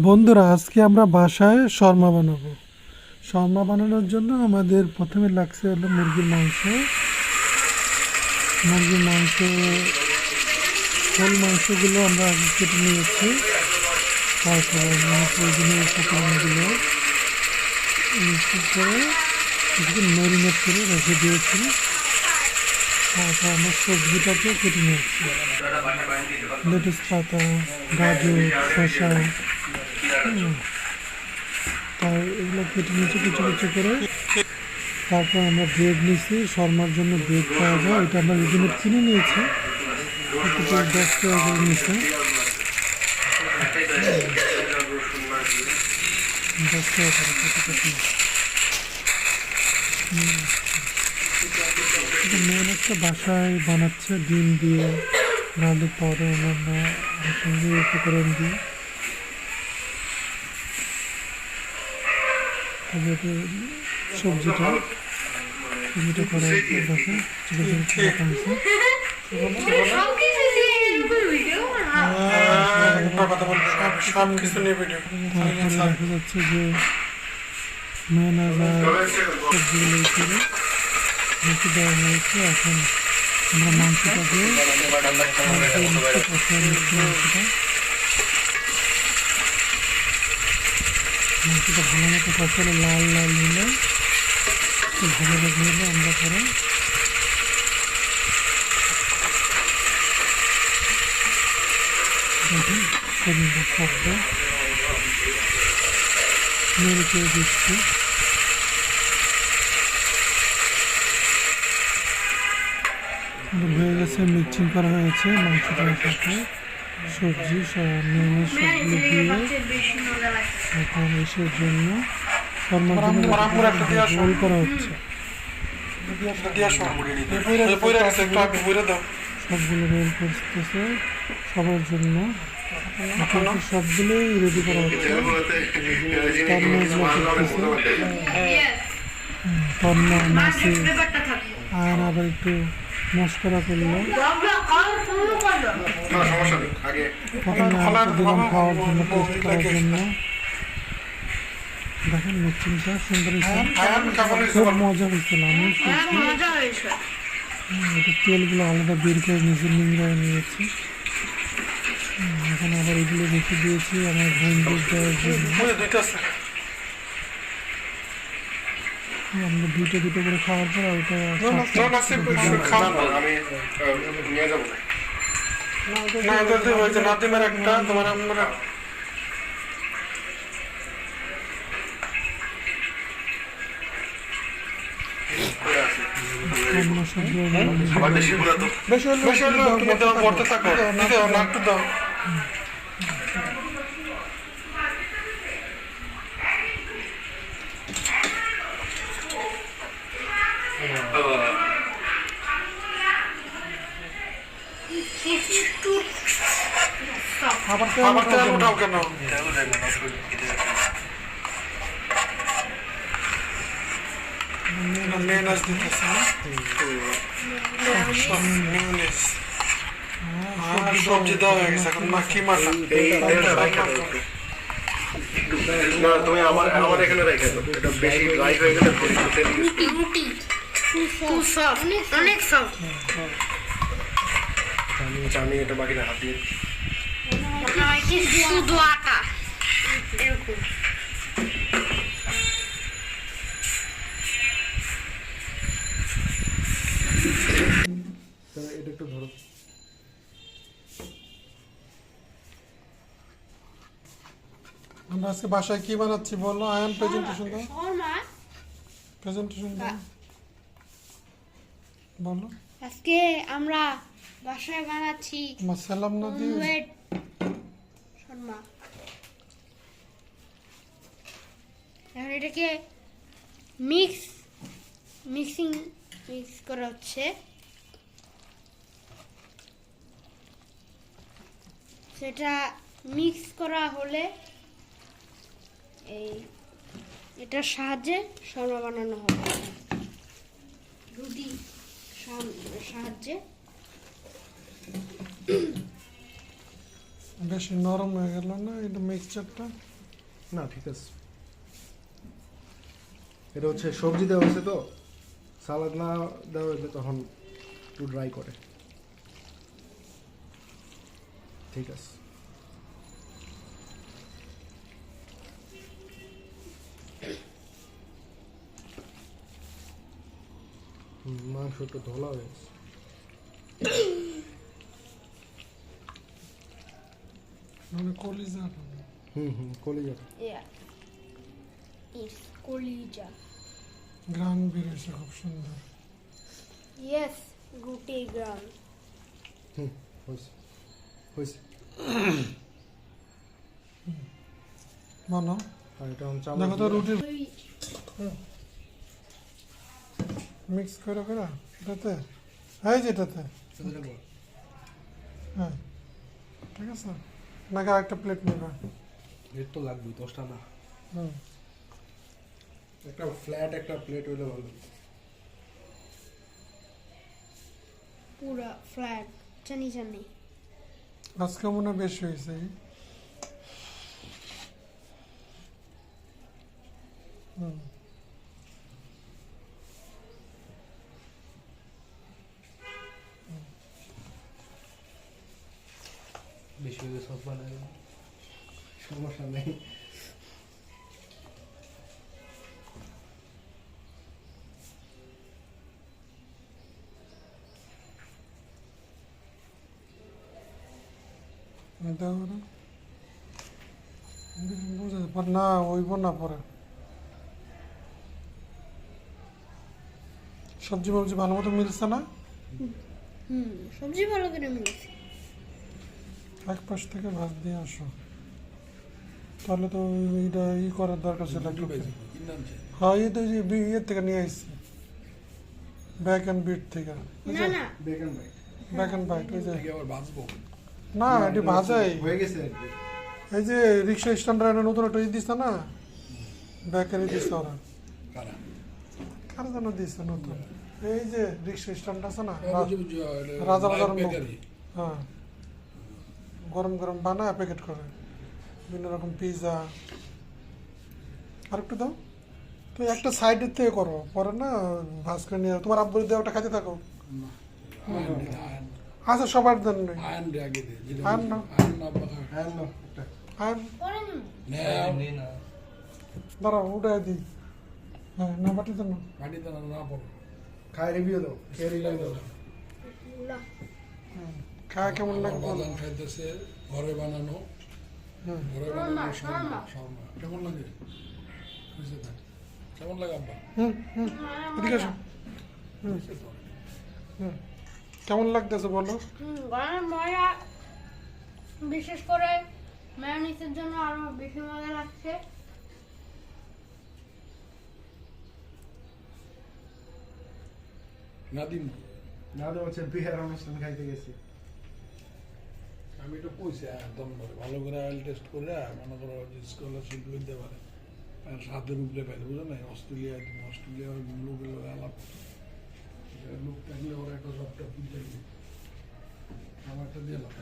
বন্ধুরা, আজকে আমরা বাসায় শর্মা বানাবো। শর্মা বানানোর জন্য আমাদের প্রথমে লাগছে হলো মুরগির মাংস। মুরগির মাংস, ফুল মাংসগুলো আমরা আগে কেটে নিয়েছি। উপকরণগুলো করে ম্যারিনেট করে রেখে দিয়েছি। তারপর আমরা সবজিটাকে কেটে নিয়েছি। লেটুস পাতা, গাজর হুম। তাই এগুলো কেটে নিয়েছি কিছু কিছু করে। তারপর আমরা ব্রেড নিয়েছি, শর্মার জন্য ব্রেড পাওয়া যায় এটা আমরা রেডিমেড কিনে নিয়েছি। দশ টাকা করে নিয়েছে। দশ টাকা মেন একটা বাসায় বানাচ্ছে, ডিম দিয়ে গার্লিক পাউডার অন্যান্য সঙ্গে উপকরণ দিয়ে। তবে সবজিটা সবজিটা করা হচ্ছে দেখেন ছোটো ছোটো ছোটো রাখা হয়েছে দেখা যাচ্ছে যে ম্যানেজার সবজিগুলো করে রেখে দেওয়া হয়েছে এখন আমরা মাংসটাকে মাংসটা মাংসটা ভালো মতো লাল লাল হলে। ভালো আমরা পরে। চেড়ে দিচ্ছি হয়ে গেছে, মিক্সিং করা হয়েছে মাংসটার সাথে সবজি সব নিয়ে দিয়ে এখন এসের জন্য। রোল করা হচ্ছে। সবগুলো রোল করতেছে সবার জন্য। এখন সবগুলোই রেডি করা হচ্ছে। মাসি আয়ন আবার একটু মস্করা করল। প্রথমে আরেকটা দিলাম খাওয়ার জন্য টেস্ট করার জন্য। দেখেন মিক্সিংটা সুন্দর হয়েছে। আয়ান কেমন হয়েছে খুব মজা হয়েছিল আমি এটা তেলগুলো আলাদা বের করে নিয়েছি নিংড়ায় নিয়েছি। এখন আবার এগুলো রেখে দিয়েছি আমার বন্ধুর দেওয়ার জন্য। দুইটা আমরা দুটো দুটো করে খাওয়ার পর ওটা নিয়ে যাব। না দিয়ে হয়েছে নাদিমের একটা তোমার আমরা খাবার বেশি বলে তো। বেশি হলো তুমি দাও পড়তে থাকো। দিতে হবে দাও খাবার তো আবার উঠাও কেন? মেয়নেজ দিতেছে আর সবজি দেওয়া হয়ে গেছে এখন মাখি মাখা না তুমি আমার আমার এখানে রেখে দাও। এটা বেশি ড্রাই হয়ে গেলে রুটি খুব সফট অনেক সফট। আচ্ছা আমি এটা বাকিটা হাত দিয়ে শুধু আটা এরকম এটা একটু ধরো আমরা আজকে বাসায় কি বানাচ্ছি বলো? আয়ান প্রেজেন্টেশন দাও। প্রেজেন্টেশন দাও। বলো। আজকে আমরা বাসায় বানাচ্ছি সালাম না দিয়ে শর্মা এখন এটাকে মিক্স মিক্সিং মিক্স করা হচ্ছে। সেটা মিক্স করা হলে এই এটার সাহায্যে শর্মা বানানো হবে। রুটি সাহায্যে। বেশি নরম হয়ে গেল না এটা মিক্সচারটা না ঠিক আছে। এটা হচ্ছে সবজি দেওয়া হয়েছে তো? সালাদ না দেওয়া হলে তখন একটু ড্রাই করে। ঠিক আছে। হুম, মাংস একটু ধলা হয়ে মানে কলিজা হুম হুম কলিজাটা Yeah. It's কলিজা। গ্রান বেরোয়েছে খুব সুন্দর। ইয়েস গুটি গ্রাম। হুম হয়েছে। হয়েছে। মানো আর এটা হচ্ছে দেখো তো রুটি মিক্স করে করে এটাতে? এই যে এটাতে। হ্যাঁ। ঠিক আছে? নাকি আরেকটা প্লেট নেবে রেট তো লাগবে দশটা না। হুম। একটা ফ্ল্যাট একটা প্লেট হইলে ভালো। পুরা ফ্ল্যাট চানি চানি আজকে মনে বেশি হয়েছে। হুম। বেশি হলে সমস্যা নেই। না পর না ওইব না পরে। সবজি মবজি ভালো মতো মিলছে না? হুম সবজি ভালো করে মিলেছে। এক পাশ থেকে ভাত দিয়ে আসো। তাহলে তো এইটা ই করার দরকার ছিল একটু। হ্যাঁ এই তো এই যে ইয়ের থেকে নিয়ে আসছি ব্যাক অ্যান্ড বিট থেকে। ব্যাক অ্যান্ড বাইট ওই যে। না এটি ভাজাই হয়ে গেছে এই যে রিক্সা স্ট্যান্ডার্ড নতুন একটা ই দিচ্ছে না? ব্যাকারি দিচ্ছে ওরা। কার? জন্য দিচ্ছে নতুন? এই যে রিক্সা স্ট্যান্ড আছে না? রাজা বাজার হ্যাঁ। গরম গরম বানায় প্যাকেট করে। বিভিন্ন রকম পিৎজা আর একটু দাও। তো একটা সাইডের থেকে করো। পরে না ভাজ করে নিয়ে তোমার আব্বুর দেওয়াটা খাইতে থাকো। আচ্ছা সবার জন্য। আয়ন। না। আয়ন দাঁড়াও উঠাই দিই। হ্যাঁ না বাটি জন্য না, না খাই রিভিউ দাও। খেয়ে রিভিউ দাও? খায় কেমন লাগে বাজান খাইতেছে ঘরে বানানো ঘরে বানানো শর্মা। শর্মা শর্মা কেমন লাগে? কেমন লাগে আব্বা? হুম হুম। এদিকে আসো হুম। কেমন লাগতেছে বলো? হুম গরমের মজা বিশেষ করে ম্যায়োনিজের জন্য আরও বেশি মজা লাগছে। নাদিম? না তো হচ্ছে বিহার অনুষ্ঠান খাইতে গেছি। আমি এটা কইছি একদম করে ভালো করে অয়েল টেস্ট করে, মনে করো স্কলারশিপ লইতে পারে। সাথের উপরে পাইলে, বুঝো না অস্ট্রেলিয়া অস্ট্রেলিয়ার লোকের লোক আলাপ লোক থাকলে ওরা একটা সবটা পুজো একটা দিয়ে লাভ